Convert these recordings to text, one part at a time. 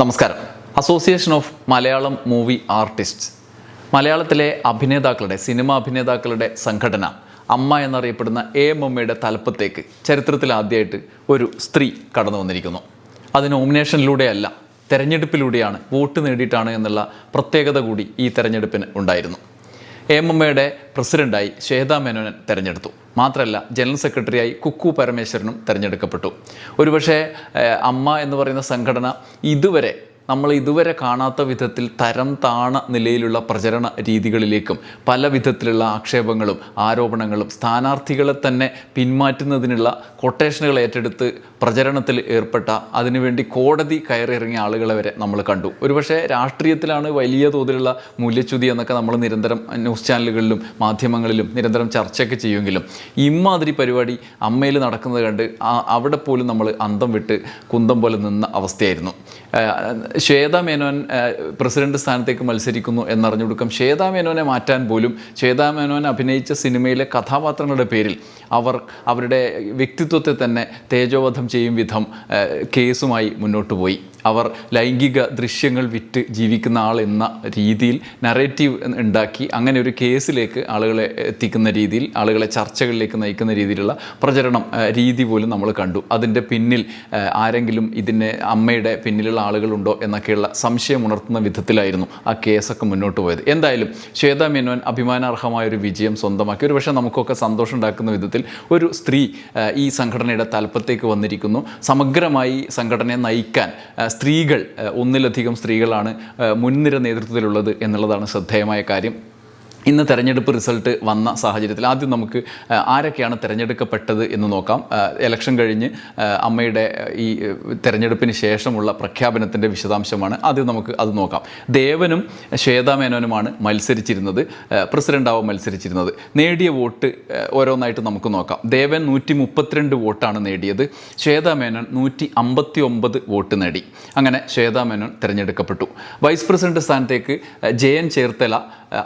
നമസ്കാരം. Association of Malayalam movie artist മലയാളത്തിലെ അഭിനേതാക്കളുടെ സിനിമ അഭിനേതാക്കളുടെ സംഘടന അമ്മ എന്നറിയപ്പെടുന്ന എ എം അമ്മയുടെ തലപ്പത്തേക്ക് ചരിത്രത്തിൽ ആദ്യമായിട്ട് ഒരു സ്ത്രീ കടന്നു വന്നിരിക്കുന്നു. അത് നോമിനേഷനിലൂടെയല്ല തെരഞ്ഞെടുപ്പിലൂടെയാണ് വോട്ട് നേടിയിട്ടാണ് എന്നുള്ള പ്രത്യേകത കൂടി ഈ തെരഞ്ഞെടുപ്പിന് ഉണ്ടായിരുന്നു. എ എം എമ്മയുടെ പ്രസിഡന്റായി ശ്വേതാ മേനോനൻ തെരഞ്ഞെടുത്തു. മാത്രമല്ല ജനറൽ സെക്രട്ടറിയായി കുക്കു പരമേശ്വരനും തെരഞ്ഞെടുക്കപ്പെട്ടു. ഒരുപക്ഷെ അമ്മ എന്ന് പറയുന്ന സംഘടന ഇതുവരെ നമ്മൾ ഇതുവരെ കാണാത്ത വിധത്തിൽ തരം താണ നിലയിലുള്ള പ്രചരണ രീതികളിലേക്കും പല വിധത്തിലുള്ള ആക്ഷേപങ്ങളും ആരോപണങ്ങളും സ്ഥാനാർത്ഥികളെ തന്നെ പിന്മാറ്റുന്നതിനുള്ള കൊട്ടേഷനുകൾ ഏറ്റെടുത്ത് പ്രചരണത്തിൽ ഏർപ്പെട്ട അതിനുവേണ്ടി കോടതി കയറിയിറങ്ങിയ ആളുകളെ വരെ നമ്മൾ കണ്ടു. ഒരുപക്ഷെ രാഷ്ട്രീയത്തിലാണ് വലിയ തോതിലുള്ള മൂല്യച്യുതി എന്നൊക്കെ നമ്മൾ നിരന്തരം ന്യൂസ് ചാനലുകളിലും മാധ്യമങ്ങളിലും നിരന്തരം ചർച്ചയൊക്കെ ചെയ്യുമെങ്കിലും ഇമാതിരി പരിപാടി അമ്മയിൽ നടക്കുന്നത് കണ്ട് അവിടെ പോലും നമ്മൾ അന്തം വിട്ട് കുന്തം പോലെ നിന്ന അവസ്ഥയായിരുന്നു. ശ്വേത മേനോൻ പ്രസിഡന്റ് സ്ഥാനത്തേക്ക് മത്സരിക്കുന്നു എന്നറിഞ്ഞുകൊടുക്കും ശ്വേത മേനോനെ മാറ്റാൻ പോലും ശ്വേത മേനോൻ അഭിനയിച്ച സിനിമയിലെ കഥാപാത്രങ്ങളുടെ പേരിൽ അവർ അവരുടെ വ്യക്തിത്വത്തെ തന്നെ തേജോവധം ചെയ്യും വിധം കേസുമായി മുന്നോട്ട് പോയി. അവർ ലൈംഗിക ദൃശ്യങ്ങൾ വിറ്റ് ജീവിക്കുന്ന ആൾ എന്ന രീതിയിൽ നറേറ്റീവ് ഉണ്ടാക്കി അങ്ങനെ ഒരു കേസിലേക്ക് ആളുകളെ എത്തിക്കുന്ന രീതിയിൽ ആളുകളെ ചർച്ചകളിലേക്ക് നയിക്കുന്ന രീതിയിലുള്ള പ്രചരണം രീതി പോലും നമ്മൾ കണ്ടു. അതിന്റെ പിന്നിൽ ആരെങ്കിലും ഇതിനെ അമ്മയുടെ പിന്നിലുള്ള ആളുകളുണ്ടോ എന്നൊക്കെയുള്ള സംശയം ഉണർത്തുന്ന വിധത്തിലായിരുന്നു ആ കേസൊക്കെ മുന്നോട്ട് പോയത്. എന്തായാലും ശ്വേത മേനോൻ അഭിമാനാർഹമായ ഒരു വിജയം സ്വന്തമാക്കി. ഒരു പക്ഷേ നമുക്കൊക്കെ സന്തോഷം ഉണ്ടാക്കുന്ന വിധത്തിൽ ഒരു സ്ത്രീ ഈ സംഘടനയുടെ തലപ്പത്തേക്ക് വന്നിരിക്കുന്നു. സമഗ്രമായി സംഘടനയെ നയിക്കാൻ സ്ത്രീകൾ ഒന്നിലധികം സ്ത്രീകളാണ് മുൻനിര നേതൃത്വത്തിലുള്ളത് എന്നുള്ളതാണ് ശ്രദ്ധേയമായ കാര്യം. ഇന്ന് തെരഞ്ഞെടുപ്പ് റിസൾട്ട് വന്ന സാഹചര്യത്തിൽ ആദ്യം നമുക്ക് ആരൊക്കെയാണ് തിരഞ്ഞെടുക്കപ്പെട്ടത് എന്ന് നോക്കാം. എലക്ഷൻ കഴിഞ്ഞ് അമ്മയുടെ ഈ തെരഞ്ഞെടുപ്പിന് ശേഷമുള്ള പ്രഖ്യാപനത്തിന്റെ വിശദാംശമാണ്. ആദ്യം നമുക്ക് അത് നോക്കാം. ദേവനും ശ്വേതാ മേനോനുമാണ് മത്സരിച്ചിരുന്നത്. പ്രസിഡന്റാവും മത്സരിച്ചിരുന്നത്. നേടിയ വോട്ട് ഓരോന്നായിട്ട് നമുക്ക് നോക്കാം. ദേവൻ നൂറ്റി മുപ്പത്തിരണ്ട് വോട്ടാണ് നേടിയത്. ശ്വേതാ മേനോൻ നൂറ്റി അമ്പത്തി ഒമ്പത് വോട്ട് നേടി. അങ്ങനെ ശ്വേതാ മേനോൻ തിരഞ്ഞെടുക്കപ്പെട്ടു. വൈസ് പ്രസിഡന്റ് സ്ഥാനത്തേക്ക് ജയൻ ചേർത്തല ആ,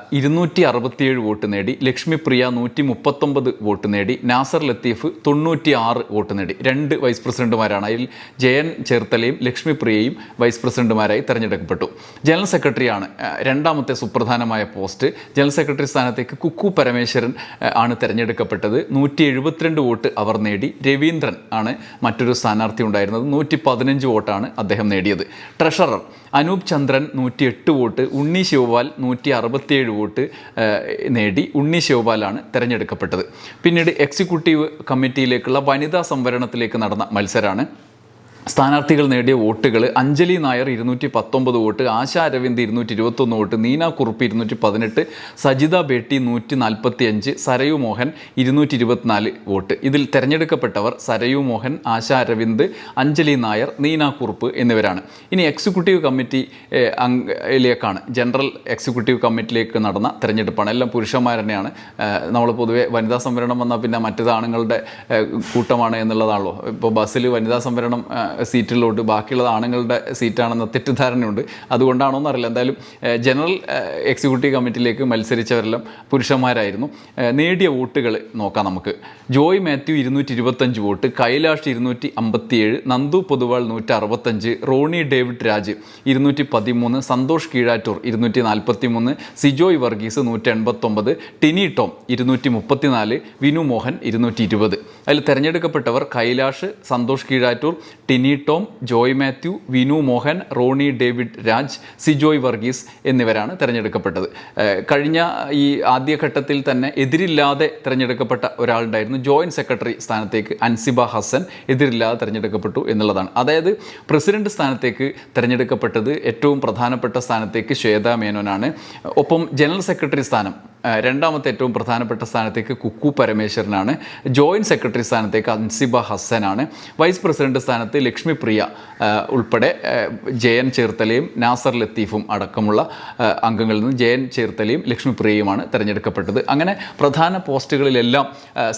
ഇരുന്നൂറ്റി അറുപത്തിയേഴ് വോട്ട് നേടി ലക്ഷ്മി പ്രിയ നൂറ്റി മുപ്പത്തൊമ്പത് വോട്ട് നേടി നാസർ ലത്തീഫ് തൊണ്ണൂറ്റി ആറ് വോട്ട് നേടി. രണ്ട് വൈസ് പ്രസിഡന്റുമാരാണ്. അതിൽ ജയൻ ചേർത്തലയും ലക്ഷ്മി പ്രിയയും വൈസ് പ്രസിഡന്റുമാരായി തെരഞ്ഞെടുക്കപ്പെട്ടു. ജനറൽ സെക്രട്ടറിയാണ് രണ്ടാമത്തെ സുപ്രധാനമായ പോസ്റ്റ്. ജനറൽ സെക്രട്ടറി സ്ഥാനത്തേക്ക് കുക്കു പരമേശ്വരൻ ആണ് തെരഞ്ഞെടുക്കപ്പെട്ടത്. നൂറ്റി എഴുപത്തിരണ്ട് വോട്ട് അവർ നേടി. രവീന്ദ്രൻ ആണ് മറ്റൊരു സ്ഥാനാർത്ഥി ഉണ്ടായിരുന്നത്. നൂറ്റി പതിനഞ്ച് വോട്ടാണ് അദ്ദേഹം നേടിയത്. ട്രഷറർ അനൂപ് ചന്ദ്രൻ നൂറ്റി എട്ട് വോട്ട്. ഉണ്ണി ശിവപാൽ നൂറ്റി അറുപത്തിയേഴ് വോട്ട്. നേടി ഉണ്ണി ശിവപാലാണ് തിരഞ്ഞെടുക്കപ്പെട്ടത്. പിന്നീട് എക്സിക്യൂട്ടീവ് കമ്മിറ്റിയിലേക്കുള്ള വനിതാ സംവരണത്തിലേക്ക് നടന്ന മത്സരമാണ് സ്ഥാനാർത്ഥികൾ നേടിയ വോട്ടുകൾ അഞ്ജലി നായർ ഇരുന്നൂറ്റി പത്തൊമ്പത് വോട്ട് ആശ അരവിന്ദ് ഇരുന്നൂറ്റി ഇരുപത്തൊന്ന് വോട്ട് നീന കുറുപ്പ് ഇരുന്നൂറ്റി പതിനെട്ട് സജിത ബേട്ടി നൂറ്റി നാൽപ്പത്തി അഞ്ച് സരയു മോഹൻ ഇരുന്നൂറ്റി ഇരുപത്തിനാല് വോട്ട്. ഇതിൽ തിരഞ്ഞെടുക്കപ്പെട്ടവർ സരയു മോഹൻ ആശ അരവിന്ദ് അഞ്ജലി നായർ നീന കുറുപ്പ് എന്നിവരാണ്. ഇനി എക്സിക്യൂട്ടീവ് കമ്മിറ്റി അംഗയിലേക്കാണ് ജനറൽ എക്സിക്യൂട്ടീവ് കമ്മിറ്റിയിലേക്ക് നടന്ന തെരഞ്ഞെടുപ്പാണ്. എല്ലാം പുരുഷന്മാർ തന്നെയാണ് നമ്മൾ പൊതുവെ വനിതാ സംവരണം വന്നാൽ പിന്നെ മറ്റു ആണുങ്ങളുടെ കൂട്ടമാണ് എന്നുള്ളതാണല്ലോ. ഇപ്പോൾ ബസ്സിൽ വനിതാ സംവരണം സീറ്റിലോട്ട് ബാക്കിയുള്ളത് ആണുങ്ങളുടെ സീറ്റാണെന്ന തെറ്റിദ്ധാരണയുണ്ട്. അതുകൊണ്ടാണോ എന്നറിയില്ല. എന്തായാലും ജനറൽ എക്സിക്യൂട്ടീവ് കമ്മിറ്റിയിലേക്ക് മത്സരിച്ചവരെല്ലാം പുരുഷന്മാരായിരുന്നു. നേടിയ വോട്ടുകൾ നോക്കാം നമുക്ക്. ജോയ് മാത്യു ഇരുന്നൂറ്റി ഇരുപത്തഞ്ച് വോട്ട് കൈലാഷ് ഇരുന്നൂറ്റി അമ്പത്തിയേഴ് നന്ദു പൊതുവാൾ നൂറ്റി അറുപത്തഞ്ച് റോണി ഡേവിഡ് രാജ് ഇരുന്നൂറ്റി പതിമൂന്ന് സന്തോഷ് കീഴാറ്റൂർ ഇരുന്നൂറ്റി നാൽപ്പത്തി മൂന്ന് സിജോയ് വർഗീസ് നൂറ്റി എൺപത്തൊമ്പത് ടിനി ടോം ഇരുന്നൂറ്റി മുപ്പത്തിനാല് വിനു മോഹൻ ഇരുന്നൂറ്റി ഇരുപത് അതിൽ തിരഞ്ഞെടുക്കപ്പെട്ടവർ Kailash Santhosh Keezhattoor Tini Tom Joy Mathew Vinu Mohan Ronnie David Raj Sijoy Varghese എന്നിവരാണ് തിരഞ്ഞെടുക്കപ്പെട്ടത്. കഴിഞ്ഞ ഈ ആദ്യഘട്ടത്തിൽ തന്നെ എതിരില്ലാതെ തിരഞ്ഞെടുക്കപ്പെട്ട ഒരാളുണ്ടായിരുന്നു. ജോയിന്റ് സെക്രട്ടറി സ്ഥാനത്തേക്ക് അൻസിബ ഹസൻ എതിരില്ലാതെ തിരഞ്ഞെടുക്കപ്പെട്ടു എന്നുള്ളതാണ്. അതായത് പ്രസിഡന്റ് സ്ഥാനത്തേക്ക് തിരഞ്ഞെടുക്കപ്പെട്ടത് ഏറ്റവും പ്രധാനപ്പെട്ട സ്ഥാനത്തേക്ക് ശ്വേത മേനോനാണ്. ഒപ്പം ജനറൽ സെക്രട്ടറി സ്ഥാനം രണ്ടാമത്തെ ഏറ്റവും പ്രധാനപ്പെട്ട സ്ഥാനത്തേക്ക് കുക്കു പരമേശ്വരനാണ്. ജോയിന്റ് സെക്രട്ടറി സ്ഥാനത്തേക്ക് അൻസിബ ഹസനാണ് വൈസ് പ്രസിഡന്റ് സ്ഥാനത്ത് ലക്ഷ്മി പ്രിയ ഉൾപ്പെടെ ജയൻ ചേർത്തലയും നാസർ ലത്തീഫും അടക്കമുള്ള അംഗങ്ങളിൽ നിന്ന് ജയൻ ചേർത്തലയും ലക്ഷ്മി പ്രിയയുമാണ് തിരഞ്ഞെടുക്കപ്പെട്ടത്. അങ്ങനെ പ്രധാന പോസ്റ്റുകളിലെല്ലാം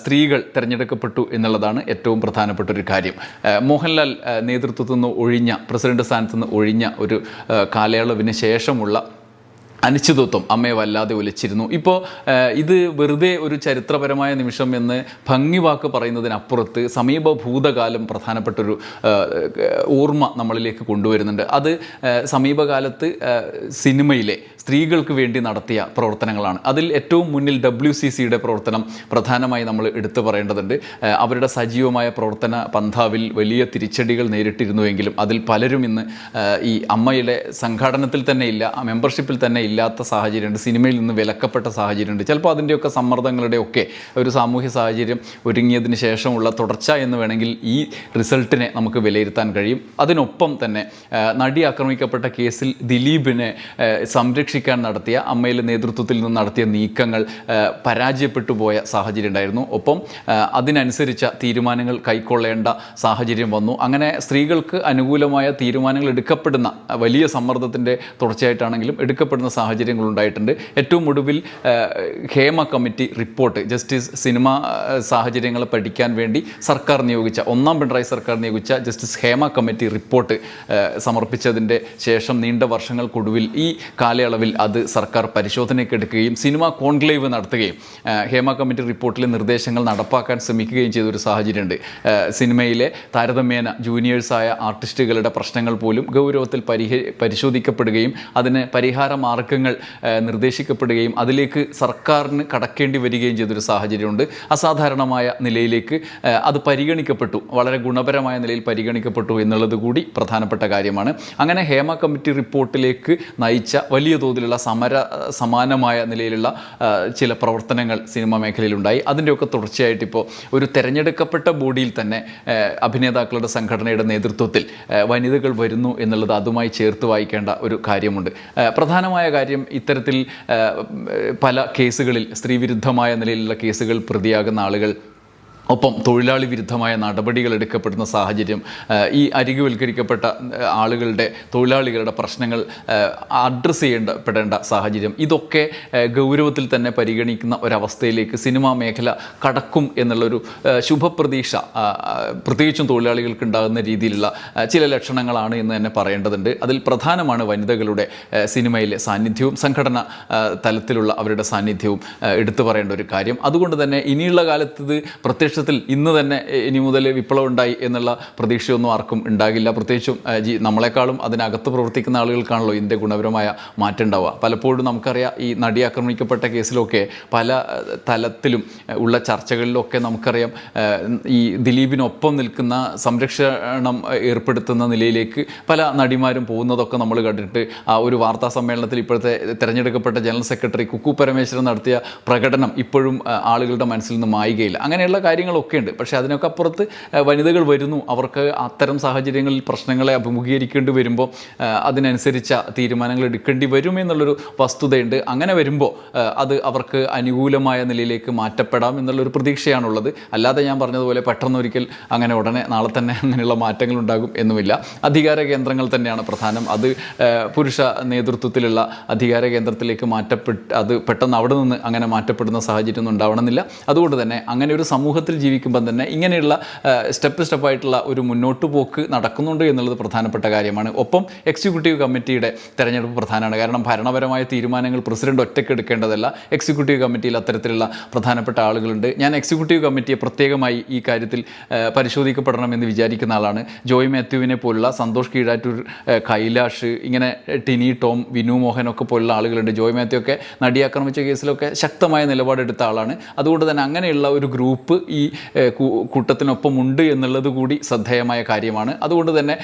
സ്ത്രീകൾ തിരഞ്ഞെടുക്കപ്പെട്ടു എന്നുള്ളതാണ് ഏറ്റവും പ്രധാനപ്പെട്ട ഒരു കാര്യം. മോഹൻലാൽ നേതൃത്വത്തിൽ നിന്ന് ഒഴിഞ്ഞ പ്രസിഡന്റ് സ്ഥാനത്ത് നിന്ന് ഒഴിഞ്ഞ ഒരു കാലയളവിന് ശേഷമുള്ള അനിശ്ചിതത്വം അമ്മയെ വല്ലാതെ ഒലിച്ചിരുന്നു. ഇപ്പോൾ ഇത് വെറുതെ ഒരു ചരിത്രപരമായ നിമിഷം എന്ന് ഭംഗി വാക്ക് പറയുന്നതിനപ്പുറത്ത് സമീപ ഭൂതകാലം പ്രധാനപ്പെട്ടൊരു ഓർമ്മ നമ്മളിലേക്ക് കൊണ്ടുവരുന്നുണ്ട്. അത് സമീപകാലത്ത് സിനിമയിലെ സ്ത്രീകൾക്ക് വേണ്ടി നടത്തിയ പ്രവർത്തനങ്ങളാണ്. അതിൽ ഏറ്റവും മുന്നിൽ ഡബ്ല്യു സി സിയുടെ പ്രവർത്തനം പ്രധാനമായി നമ്മൾ എടുത്തു പറയേണ്ടതുണ്ട്. അവരുടെ സജീവമായ പ്രവർത്തന പന്ഥാവിൽ വലിയ തിരിച്ചടികൾ നേരിട്ടിരുന്നുവെങ്കിലും അതിൽ പലരും ഇന്ന് ഈ അമ്മയുടെ സംഘാടനത്തിൽ തന്നെ ഇല്ല മെമ്പർഷിപ്പിൽ തന്നെ ഇല്ലാത്ത സാഹചര്യമുണ്ട് സിനിമയിൽ നിന്ന് വിലക്കപ്പെട്ട സാഹചര്യമുണ്ട്. ചിലപ്പോൾ അതിന്റെയൊക്കെ സമ്മർദ്ദങ്ങളുടെ ഒക്കെ ഒരു സാമൂഹ്യ സാഹചര്യം ഒരുങ്ങിയതിന് ശേഷമുള്ള തുടർച്ച എന്ന് വേണമെങ്കിൽ ഈ റിസൾട്ടിനെ നമുക്ക് വിലയിരുത്താൻ കഴിയും. അതിനൊപ്പം തന്നെ നടി ആക്രമിക്കപ്പെട്ട കേസിൽ ദിലീപിനെ സംരക്ഷിക്കാൻ നടത്തിയ അമ്മയിലെ നേതൃത്വത്തിൽ നിന്ന് നടത്തിയ നീക്കങ്ങൾ പരാജയപ്പെട്ടു പോയ സാഹചര്യം ഉണ്ടായിരുന്നു. ഒപ്പം അതിനനുസരിച്ച തീരുമാനങ്ങൾ കൈക്കൊള്ളേണ്ട സാഹചര്യം വന്നു. അങ്ങനെ സ്ത്രീകൾക്ക് അനുകൂലമായ തീരുമാനങ്ങൾ എടുക്കപ്പെടുന്ന വലിയ സമ്മർദ്ദത്തിന്റെ തുടർച്ചയായിട്ടാണെങ്കിലും എടുക്കപ്പെടുന്ന സാഹചര്യങ്ങൾ ഉണ്ടായിട്ടുണ്ട് ഏറ്റവും ഒടുവിൽ Hema committee report justice cinema സാഹചര്യങ്ങൾ പഠിക്കാൻ വേണ്ടി സർക്കാർ നിയോഗിച്ച ഒന്നാം പിണറായി സർക്കാർ നിയോഗിച്ച ജസ്റ്റിസ് ഹേമ കമ്മിറ്റി റിപ്പോർട്ട് സമർപ്പിച്ചതിന്റെ ശേഷം നീണ്ട വർഷങ്ങൾക്കൊടുവിൽ ഈ കാലയളവിൽ അത് സർക്കാർ പരിശോധനയ്ക്ക് എടുക്കുകയും സിനിമ കോൺക്ലേവ് നടത്തുകയും ഹേമ കമ്മിറ്റി റിപ്പോർട്ടിലെ നിർദ്ദേശങ്ങൾ നടപ്പാക്കാൻ ശ്രമിക്കുകയും ചെയ്ത ഒരു സാഹചര്യമുണ്ട് സിനിമയിലെ താരതമ്യേന ജൂനിയേഴ്സായ ആർട്ടിസ്റ്റുകളുടെ പ്രശ്നങ്ങൾ പോലും ഗൗരവത്തിൽ പരിഹ പരിശോധിക്കപ്പെടുകയും അതിന് പരിഹാര മാർഗങ്ങൾ നിർദ്ദേശിക്കപ്പെടുകയും അതിലേക്ക് സർക്കാരിന് കടക്കേണ്ടി വരികയും ചെയ്തൊരു സാഹചര്യമുണ്ട്. അസാധാരണമായ നിലയിലേക്ക് അത് പരിഗണിക്കപ്പെട്ടു. വളരെ ഗുണപരമായ നിലയിൽ പരിഗണിക്കപ്പെട്ടു എന്നുള്ളത് കൂടി പ്രധാനപ്പെട്ട കാര്യമാണ്. അങ്ങനെ ഹേമ കമ്മിറ്റി റിപ്പോർട്ടിലേക്ക് നയിച്ച വലിയ തോതിലുള്ള സമര സമാനമായ നിലയിലുള്ള ചില പ്രവർത്തനങ്ങൾ സിനിമാ മേഖലയിലുണ്ടായി. അതിന്റെയൊക്കെ തുടർച്ചയായിട്ട് ഇപ്പോൾ ഒരു തെരഞ്ഞെടുക്കപ്പെട്ട ബോഡിയിൽ തന്നെ അഭിനേതാക്കളുടെ സംഘടനയുടെ നേതൃത്വത്തിൽ വനിതകൾ വരുന്നു എന്നുള്ളത് അതുമായി ചേർത്ത് വായിക്കേണ്ട ഒരു കാര്യമുണ്ട്. പ്രധാനമായ കാര്യം ഇത്തരത്തിൽ പല കേസുകളിൽ സ്ത്രീവിരുദ്ധമായ നിലയിലുള്ള കേസുകൾ പ്രതിയാകുന്ന ആളുകൾ ഒപ്പം തൊഴിലാളി വിരുദ്ധമായ നടപടികൾ എടുക്കപ്പെടുന്ന സാഹചര്യം ഈ അരികുവൽക്കരിക്കപ്പെട്ട ആളുകളുടെ തൊഴിലാളികളുടെ പ്രശ്നങ്ങൾ അഡ്രസ്സ് ചെയ്യേണ്ടപ്പെടേണ്ട സാഹചര്യം ഇതൊക്കെ ഗൗരവത്തിൽ തന്നെ പരിഗണിക്കുന്ന ഒരവസ്ഥയിലേക്ക് സിനിമാ മേഖല കടക്കും എന്നുള്ളൊരു ശുഭപ്രതീക്ഷ പ്രത്യേകിച്ചും തൊഴിലാളികൾക്ക് ഉണ്ടാകുന്ന രീതിയിലുള്ള ചില ലക്ഷണങ്ങളാണ് എന്ന് തന്നെ പറയേണ്ടതുണ്ട്. അതിൽ പ്രധാനമാണ് വനിതകളുടെ സിനിമയിലെ സാന്നിധ്യവും സംഘടന തലത്തിലുള്ള അവരുടെ സാന്നിധ്യവും എടുത്തു പറയേണ്ട ഒരു കാര്യം. അതുകൊണ്ട് തന്നെ ഇനിയുള്ള കാലത്ത് ഇത് പ്രത്യക്ഷത്തിൽ ഇന്ന് തന്നെ ഇനി മുതൽ വിപ്ലവം ഉണ്ടായി എന്നുള്ള പ്രതീക്ഷയൊന്നും ആർക്കും ഉണ്ടാകില്ല. പ്രത്യേകിച്ചും ജി നമ്മളെക്കാളും അതിനകത്ത് പ്രവർത്തിക്കുന്ന ആളുകൾക്കാണല്ലോ ഇതിന്റെ ഗുണപരമായ മാറ്റം ഉണ്ടാവുക പലപ്പോഴും നമുക്കറിയാം ഈ നടി ആക്രമിക്കപ്പെട്ട കേസിലൊക്കെ പല തലത്തിലും ഉള്ള ചർച്ചകളിലൊക്കെ നമുക്കറിയാം ഈ ദിലീപിനൊപ്പം നിൽക്കുന്ന സംരക്ഷണം ഏർപ്പെടുത്തുന്ന നിലയിലേക്ക് പല നടിമാരും പോകുന്നതൊക്കെ നമ്മൾ കണ്ടിട്ട് ആ ഒരു വാർത്താ സമ്മേളനത്തിൽ ഇപ്പോഴത്തെ തിരഞ്ഞെടുക്കപ്പെട്ട ജനറൽ സെക്രട്ടറി കുക്കു പരമേശ്വരൻ നടത്തിയ പ്രകടനം ഇപ്പോഴും ആളുകളുടെ മനസ്സിൽ നിന്ന് മായുകയില്ല. അങ്ങനെയുള്ള കാര്യങ്ങളൊക്കെ ഉണ്ട്. പക്ഷേ അതിനൊക്കെ അപ്പുറത്ത് വനിതകൾ വരുന്നു. അവർക്ക് അത്തരം സാഹചര്യങ്ങളിൽ പ്രശ്നങ്ങളെ അഭിമുഖീകരിക്കേണ്ടി വരുമ്പോൾ അതിനനുസരിച്ച തീരുമാനങ്ങൾ എടുക്കേണ്ടി വരും എന്നുള്ളൊരു വസ്തുതയുണ്ട്. അങ്ങനെ വരുമ്പോൾ അത് അവർക്ക് അനുകൂലമായ നിലയിലേക്ക് മാറ്റപ്പെടാം എന്നുള്ളൊരു പ്രതീക്ഷയാണുള്ളത്. അല്ലാതെ ഞാൻ പറഞ്ഞതുപോലെ പെട്ടെന്നൊരിക്കൽ അങ്ങനെ ഉടനെ നാളെ തന്നെ അങ്ങനെയുള്ള മാറ്റങ്ങൾ ഉണ്ടാകും എന്നുമില്ല. അധികാര കേന്ദ്രങ്ങൾ തന്നെയാണ് പ്രധാനം. അത് പുരുഷ നേതൃത്വത്തിലുള്ള അധികാര കേന്ദ്രത്തിലേക്ക് മാറ്റപ്പെട്ട് അത് പെട്ടെന്ന് അവിടെ നിന്ന് അങ്ങനെ മാറ്റപ്പെടുന്ന സാഹചര്യം ഉണ്ടാവണമെന്നില്ല. അതുകൊണ്ട് തന്നെ അങ്ങനെ ഒരു സമൂഹത്തിൽ ജീവിക്കുമ്പോൾ തന്നെ ഇങ്ങനെയുള്ള സ്റ്റെപ്പ് സ്റ്റെപ്പായിട്ടുള്ള ഒരു മുന്നോട്ട് പോക്ക് നടക്കുന്നുണ്ട് എന്നുള്ളത് പ്രധാനപ്പെട്ട കാര്യമാണ്. ഒപ്പം എക്സിക്യൂട്ടീവ് കമ്മിറ്റിയുടെ തെരഞ്ഞെടുപ്പ് പ്രധാനമാണ്. കാരണം ഭരണപരമായ തീരുമാനങ്ങൾ പ്രസിഡന്റ് ഒറ്റയ്ക്ക് എടുക്കേണ്ടതല്ല. എക്സിക്യൂട്ടീവ് കമ്മിറ്റിയിൽ അത്തരത്തിലുള്ള പ്രധാനപ്പെട്ട ആളുകളുണ്ട്. ഞാൻ എക്സിക്യൂട്ടീവ് കമ്മിറ്റിയെ പ്രത്യേകമായി ഈ കാര്യത്തിൽ പരിശോധിക്കപ്പെടണമെന്ന് വിചാരിക്കുന്ന ആളാണ്. ജോയ് മാത്യുവിനെ പോലുള്ള സന്തോഷ് കീഴാറ്റൂർ കൈലാഷ് ഇങ്ങനെ ടിനി ടോം വിനു ഒക്കെ പോലുള്ള ആളുകളുണ്ട്. ജോയ് മാത്യു ഒക്കെ നടിയാക്രമിച്ച കേസിലൊക്കെ ശക്തമായ നിലപാടെടുത്ത ആളാണ്. അതുകൊണ്ട് തന്നെ അങ്ങനെയുള്ള ഒരു ഗ്രൂപ്പ് ഈ കൂട്ടത്തിനൊപ്പമുണ്ട് എന്നുള്ളത് കൂടി ശ്രദ്ധേയമായ കാര്യമാണ്. അതുകൊണ്ട് തന്നെ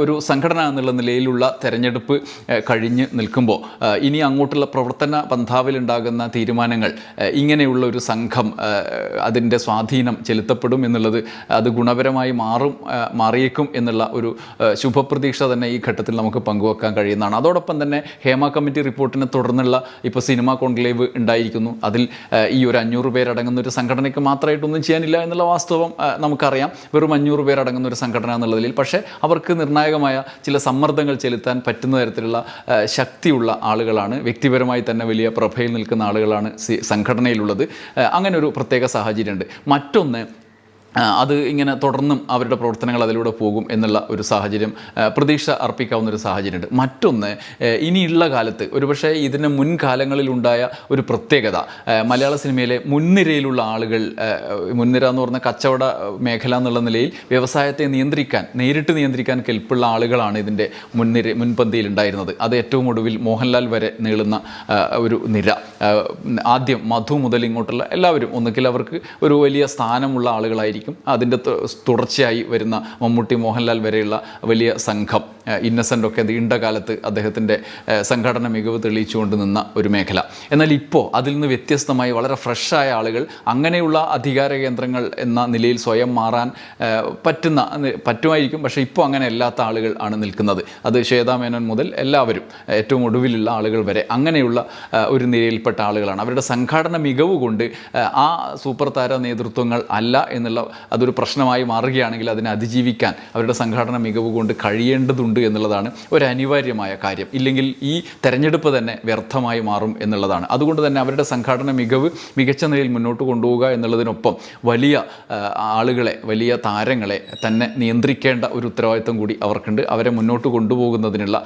ഒരു സംഘടന എന്നുള്ള നിലയിലുള്ള തെരഞ്ഞെടുപ്പ് കഴിഞ്ഞ് നിൽക്കുമ്പോൾ ഇനി അങ്ങോട്ടുള്ള പ്രവർത്തന പന്ഥാവിലുണ്ടാകുന്ന തീരുമാനങ്ങൾ ഇങ്ങനെയുള്ള ഒരു സംഘം അതിന്റെ സ്വാധീനം ചെലുത്തപ്പെടും എന്നുള്ളത് അത് ഗുണപരമായി മാറും മാറിയേക്കും എന്നുള്ള ഒരു ശുഭപ്രതീക്ഷ തന്നെ ഈ ഘട്ടത്തിൽ നമുക്ക് പങ്കുവെക്കാൻ കഴിയുന്നതാണ്. അതോടൊപ്പം തന്നെ ഹേമ കമ്മിറ്റി റിപ്പോർട്ടിനെ തുടർന്നുള്ള ഇപ്പോൾ സിനിമ കോൺക്ലേവ് ഉണ്ടായിരിക്കുന്നു. അതിൽ ഈ ഒരു അഞ്ഞൂറ് പേരടങ്ങുന്ന ഒരു സംഘടനയ്ക്ക് മാത്രമായിട്ടൊന്നും ചെയ്യാനില്ല എന്നുള്ള വാസ്തവം നമുക്കറിയാം. വെറും അഞ്ഞൂറ് പേരടങ്ങുന്ന ഒരു സംഘടന എന്നുള്ളതിൽ പക്ഷേ അവർക്ക് നിർണായകമായ ചില സമ്മർദ്ദങ്ങൾ ചെലുത്താൻ പറ്റുന്ന തരത്തിലുള്ള ശക്തിയുള്ള ആളുകളാണ്. വ്യക്തിപരമായി തന്നെ വലിയ പ്രഭയിൽ നിൽക്കുന്ന ആളുകളാണ് സംഘടനയിലുള്ളത്. അങ്ങനെ ഒരു പ്രത്യേക സാഹചര്യമുണ്ട്. മറ്റൊന്ന് അത് ഇങ്ങനെ തുടർന്നും അവരുടെ പ്രവർത്തനങ്ങൾ അതിലൂടെ പോകും എന്നുള്ള ഒരു സാഹചര്യം പ്രതീക്ഷ അർപ്പിക്കാവുന്ന ഒരു സാഹചര്യമുണ്ട്. മറ്റൊന്ന് ഇനിയുള്ള കാലത്ത് ഒരുപക്ഷെ ഇതിന് മുൻകാലങ്ങളിലുണ്ടായ ഒരു പ്രത്യേകത മലയാള സിനിമയിലെ മുൻനിരയിലുള്ള ആളുകൾ മുൻനിര എന്ന് പറഞ്ഞ കച്ചവട മേഖല എന്നുള്ള നിലയിൽ വ്യവസായത്തെ നിയന്ത്രിക്കാൻ നേരിട്ട് നിയന്ത്രിക്കാൻ കെൽപ്പുള്ള ആളുകളാണ് ഇതിന്റെ മുൻനിര മുൻപന്തിയിൽ ഉണ്ടായിരുന്നത് അത് ഏറ്റവും ഒടുവിൽ മോഹൻലാൽ വരെ നീളുന്ന ഒരു നിര. ആദ്യം മധു മുതൽ ഇങ്ങോട്ടുള്ള എല്ലാവരും ഒന്നുകിൽ അവർക്ക് ഒരു വലിയ സ്ഥാനമുള്ള ആളുകളായിരിക്കും. അതിന്റെ തുടർച്ചയായി വരുന്ന മമ്മൂട്ടി മോഹൻലാൽ വരെയുള്ള വലിയ സംഘം ഇന്നസെന്റ് ഒക്കെ നീണ്ട കാലത്ത് അദ്ദേഹത്തിന്റെ സംഘടന മികവ് തെളിയിച്ചുകൊണ്ട് നിന്ന ഒരു മേഖല. എന്നാൽ ഇപ്പോൾ അതിൽ നിന്ന് വ്യത്യസ്തമായി വളരെ ഫ്രഷായ ആളുകൾ അങ്ങനെയുള്ള അധികാര കേന്ദ്രങ്ങൾ എന്ന നിലയിൽ സ്വയം മാറാൻ പറ്റുന്ന പറ്റുമായിരിക്കും. പക്ഷേ ഇപ്പോൾ അങ്ങനെ അല്ലാത്ത ആളുകൾ ആണ് നിൽക്കുന്നത്. അത് ശ്വേതാ മേനോൻ മുതൽ എല്ലാവരും ഏറ്റവും ഒടുവിലുള്ള ആളുകൾ വരെ അങ്ങനെയുള്ള ഒരു നിലയിൽപ്പെട്ട ആളുകളാണ്. അവരുടെ സംഘാടന മികവ് കൊണ്ട് ആ സൂപ്പർ താര നേതൃത്വങ്ങൾ അല്ല എന്നുള്ള അതൊരു പ്രശ്നമായി മാറുകയാണെങ്കിൽ അതിനെ അതിജീവിക്കാൻ അവരുടെ സംഘടന മികവ് കൊണ്ട് കഴിയേണ്ടതുണ്ട് എന്നുള്ളതാണ് ഒരു അനിവാര്യമായ കാര്യം. ഇല്ലെങ്കിൽ ഈ തെരഞ്ഞെടുപ്പ് തന്നെ വ്യർത്ഥമായി മാറും എന്നുള്ളതാണ്. അതുകൊണ്ട് തന്നെ അവരുടെ സംഘടന മികവ് മികച്ച നിലയിൽ മുന്നോട്ട് കൊണ്ടുപോവുക എന്നുള്ളതിനൊപ്പം വലിയ ആളുകളെ വലിയ താരങ്ങളെ തന്നെ നിയന്ത്രിക്കേണ്ട ഒരു ഉത്തരവാദിത്വം കൂടി അവർക്കുണ്ട്. അവരെ മുന്നോട്ട് കൊണ്ടുപോകുന്നതിനുള്ള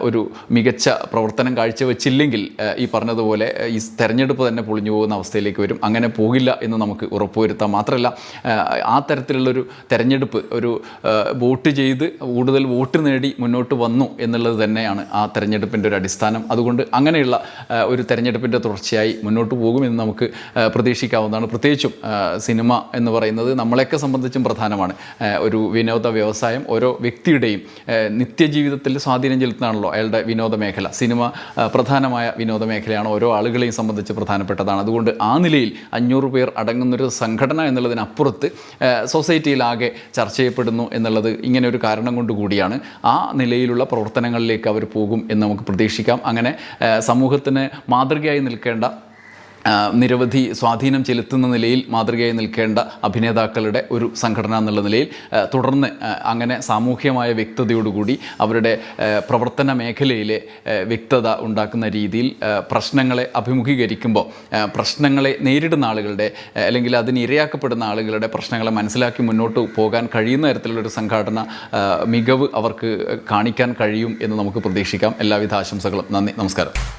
ഒരു മികച്ച പ്രവർത്തനം കാഴ്ചവെച്ചില്ലെങ്കിൽ ഈ പറഞ്ഞതുപോലെ ഈ തെരഞ്ഞെടുപ്പ് തന്നെ പൊളിഞ്ഞു പോകുന്ന അവസ്ഥയിലേക്ക് വരും. അങ്ങനെ പോകില്ല എന്ന് നമുക്ക് ഉറപ്പുവരുത്താം. മാത്രമല്ല ആ, തരത്തിലുള്ളൊരു തെരഞ്ഞെടുപ്പ് ഒരു വോട്ട് ചെയ്ത് കൂടുതൽ വോട്ട് നേടി മുന്നോട്ട് വന്നു എന്നുള്ളത് തന്നെയാണ് ആ തെരഞ്ഞെടുപ്പിന്റെ ഒരു അടിസ്ഥാനം. അതുകൊണ്ട് അങ്ങനെയുള്ള ഒരു തെരഞ്ഞെടുപ്പിന്റെ തുടർച്ചയായി മുന്നോട്ട് പോകുമെന്ന് നമുക്ക് പ്രതീക്ഷിക്കാവുന്നതാണ്. പ്രത്യേകിച്ചും സിനിമ എന്ന് പറയുന്നത് നമ്മളെയൊക്കെ സംബന്ധിച്ചും പ്രധാനമാണ്. ഒരു വിനോദ വ്യവസായം ഓരോ വ്യക്തിയുടെയും നിത്യജീവിതത്തിൽ സ്വാധീനം ചെലുത്തുന്നതാണല്ലോ അയാളുടെ വിനോദ മേഖല. സിനിമ പ്രധാനമായ വിനോദ മേഖലയാണ് ഓരോ ആളുകളെയും സംബന്ധിച്ച് പ്രധാനപ്പെട്ടതാണ്. അതുകൊണ്ട് ആ നിലയിൽ അഞ്ഞൂറ് പേർ അടങ്ങുന്നൊരു സംഘടന എന്നുള്ളതിനപ്പുറത്ത് സൊസൈറ്റിയിലാകെ ചർച്ച ചെയ്യപ്പെടുന്നു എന്നുള്ളത് ഇങ്ങനെ ഒരു കാരണം കൊണ്ട് കൂടിയാണ്. ആ നിലയിലുള്ള പ്രവർത്തനങ്ങളിലേക്ക് അവർ പോകും എന്ന് നമുക്ക് പ്രതീക്ഷിക്കാം. അങ്ങനെ സമൂഹത്തിന് മാതൃകയായി നിൽക്കേണ്ട നിരവധി സ്വാധീനം ചെലുത്തുന്ന നിലയിൽ മാതൃകയായി നിൽക്കേണ്ട അഭിനേതാക്കളുടെ ഒരു സംഘടന എന്നുള്ള നിലയിൽ തുടർന്ന് അങ്ങനെ സാമൂഹ്യമായ വ്യക്തതയോടുകൂടി അവരുടെ പ്രവർത്തന മേഖലയിലെ വ്യക്തത ഉണ്ടാക്കുന്ന രീതിയിൽ പ്രശ്നങ്ങളെ അഭിമുഖീകരിക്കുമ്പോൾ പ്രശ്നങ്ങളെ നേരിടുന്ന ആളുകളുടെ അല്ലെങ്കിൽ അതിന് ഇരയാക്കപ്പെടുന്ന ആളുകളുടെ പ്രശ്നങ്ങളെ മനസ്സിലാക്കി മുന്നോട്ട് പോകാൻ കഴിയുന്ന തരത്തിലുള്ളൊരു സംഘാടന മികവ് അവർക്ക് കാണിക്കാൻ കഴിയും എന്ന് നമുക്ക് പ്രതീക്ഷിക്കാം. എല്ലാവിധ ആശംസകളും. നന്ദി. നമസ്കാരം.